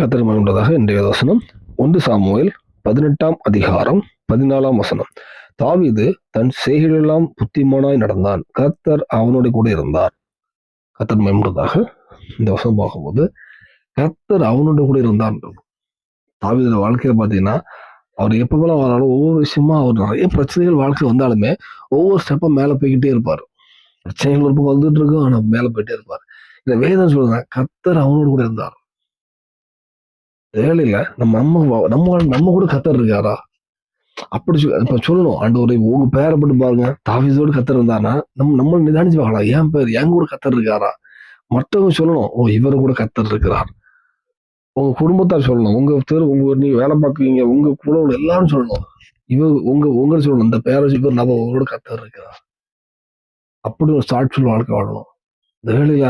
கத்தர் மகிழ்ந்ததாக இன்றைய வசனம். ஒன்று சாமுவேல் பதினெட்டாம் அதிகாரம் பதினாலாம் வசனம். தாவிது தன் செய்கைகளெல்லாம் புத்திமானாய் நடந்தான். கர்த்தர் அவனோட கூட இருந்தார். கத்தர் மகிழ்ந்ததாக இந்த வசனம் பார்க்கும்போது கர்த்தர் அவனோட கூட இருந்தார் தாவிதோட வாழ்க்கையில பாத்தீங்கன்னா அவர் எப்பவெல்லாம் வராலும் ஒவ்வொரு விஷயமா அவர் நிறைய பிரச்சனைகள் வாழ்க்கையில் வந்தாலுமே ஒவ்வொரு ஸ்டெப்பா மேல போய்கிட்டே இருப்பார். பிரச்சனைகள் ஒரு பக்கம் வந்துட்டு இருக்கும் ஆனா மேல போயிட்டே இருப்பார். இந்த வேதம் சொல்லுங்க கர்த்தர் அவனோட கூட இருந்தார். வேலையில நம்ம நம்ம நம்ம நம்ம கூட கத்தர் இருக்காரா? அப்படி இப்ப சொல்லணும் ஆண்டவரே உங்க பேரை போட்டு பாருங்க. தாவீதோடு கத்தர் இருந்தானா நம்ம நம்ம நிதானிச்சு பார்க்கலாம். என் பேர்? என் கூட கத்தர் இருக்காரா? மற்றவங்க சொல்லணும் ஓ இவரு கூட கத்தர் இருக்கிறார். உங்க குடும்பத்தார் சொல்லணும் உங்க தெரு உங்க நீங்க வேலை பார்க்குறீங்க உங்க கூட எல்லாரும் சொல்லணும். இவர் உங்க உங்க சொல்லணும் இந்த பேரை இவர் நம்ம உங்களோட கத்தர் இருக்கிறார். அப்படி ஒரு சாட்சியுள்ள வாழ்க்கை வாழணும். இந்த வேலையில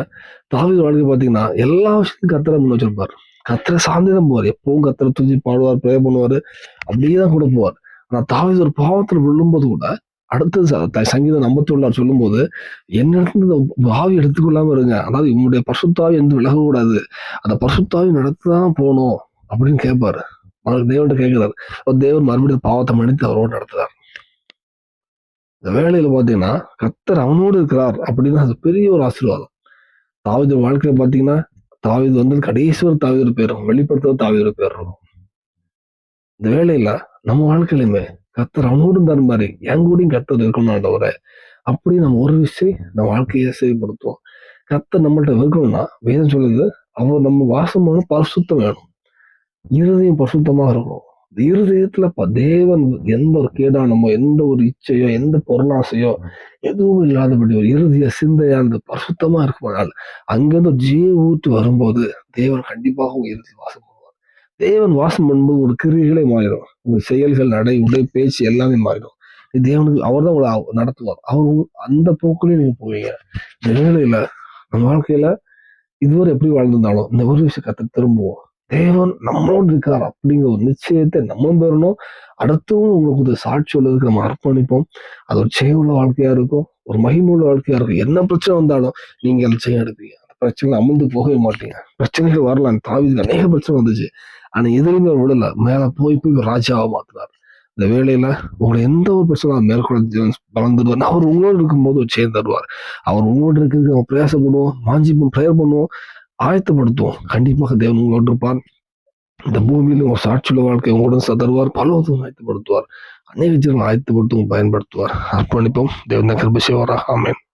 தாவீது வாழ்க்கை பாத்தீங்கன்னா எல்லா விஷயத்தையும் கத்தரை முன் வச்சிருப்பாரு. கத்தரை சார்ந்தே தான் போவார். எப்பவும் கத்தரை துதி பாடுவார் ப்ரே பண்ணுவார். அப்படியே தான் கூட போவார். ஆனால் தாவீது ஒரு பாவத்தில் விழும்போது கூட அடுத்தது சங்கீதம் நம்பத்துள்ளார் சொல்லும்போது என்னிடத்துல இந்த பாவி எடுத்துக்கொள்ளாம இருங்க. அதாவது உங்களுடைய பசுத்தாவி எந்த விலகக்கூடாது. அந்த பசுத்தாவி நடத்துதான் போகணும். அப்படின்னு கேட்பாரு அவருக்கு தேவன்கிட்ட கேட்கிறாரு. அப்ப தேவன் மறுபடியும் பாவத்தை மன்னித்து அவரோடு நடத்துறார். இந்த வேலையில பாத்தீங்கன்னா கத்தர் அவனோடு இருக்கிறார் அப்படின்னு அது பெரிய ஒரு ஆசீர்வாதம். தாவித வாழ்க்கையில பாத்தீங்கன்னா தாவிது வந்து கடைசி ஒரு தாவிதர் பேர் இருக்கும் வெளிப்படுத்த தாவீது பேர் இருக்கும் இந்த வேலையில நம்ம வாழ்க்கையிலுமே கத்தர் அவனோடும் தர மாதிரி என் கூடயும் கத்தர் இருக்கணும் ஆண்டவரே. அப்படி நம்ம ஒரு விஷயம் நம்ம வாழ்க்கையை செயல்படுத்துவோம் கத்தர் நம்மள்ட்ட இருக்கணும்னா வேதம் சொல்லுது அவர் நம்ம வாசமான பரிசுத்தம் வேணும். இருதயம் பரிசுத்தமாக இருக்கணும். இருதயத்துல ப- தேவன் எந்த ஒரு கேடானமோ எந்த ஒரு இச்சையோ எந்த பொருளாசையோ எதுவும் இல்லாதபடி ஒரு இறுதிய சிந்தையா அந்த பரிசுத்தமா இருக்குமானால் அங்கிருந்து ஜீ ஜீவ ஊற்று வரும்போது தேவன் கண்டிப்பாக உங்க இறுதி வாசம் பண்ணுவார். தேவன் வாசம் பண்ணும்போது ஒரு கிரிகளே மாறிடும். உங்க செயல்கள் நடை உடை பேச்சு எல்லாமே மாறிடும். தேவனுக்கு அவர் தான் உங்களை நடத்துவார். அவர் அந்த போக்குலயும் நீங்க போவீங்க. இந்த வேலையில நம்ம வாழ்க்கையில இதுவரை எப்படி வாழ்ந்திருந்தாலும் இந்த ஒரு விஷயம் கத்த திரும்புவோம். தேவன் நம்மளோடு இருக்கார் அப்படிங்கிற ஒரு நிச்சயத்தை நம்ம பெறணும். அடுத்தவங்க உங்களுக்கு ஒரு சாட்சி உள்ளதுக்கு நம்ம அர்ப்பணிப்போம். அது ஒரு செயலுள்ள வாழ்க்கையா இருக்கும் ஒரு மகிமுள்ள வாழ்க்கையா இருக்கும். என்ன பிரச்சனை வந்தாலும் நீங்க அதில் செய்ய எடுப்பீங்க. அந்த பிரச்சனை அமர்ந்து போகவே மாட்டீங்க. பிரச்சனைகள் வரலாம். தாவிதுக்கு அநேக பிரச்சனை வந்துச்சு. ஆனா எதுலையுமே விடல. மேல போய் போய் ராஜாவை மாத்தினார். இந்த வேலையில உங்களை எந்த ஒரு பிரச்சனை மேற்கொள்ள வளர்ந்துடுவார் அவர் உங்களோடு இருக்கும்போது ஒரு செய்து தருவார். அவர் உங்களோடு இருக்கிறதுக்கு நம்ம பிரயாசப்படுவோம் வாஞ்சிப்போம் ப்ரேயர் பண்ணுவோம் ஆயத்தப்படுத்துவோம். கண்டிப்பாக தேவன் உங்களோடு இருப்பார். இந்த பூமியில ஒரு சாட்சியுள்ள வாழ்க்கை உங்களுடன் சதருவார் பலவதும் ஆயத்தப்படுத்துவார். அநேக ஜீவன் ஆயத்தப்படுத்தும் பயன்படுத்துவார். அர்ப்பணிப்போம். தேவன் கிருப செய்வாராக. ஆமேன்.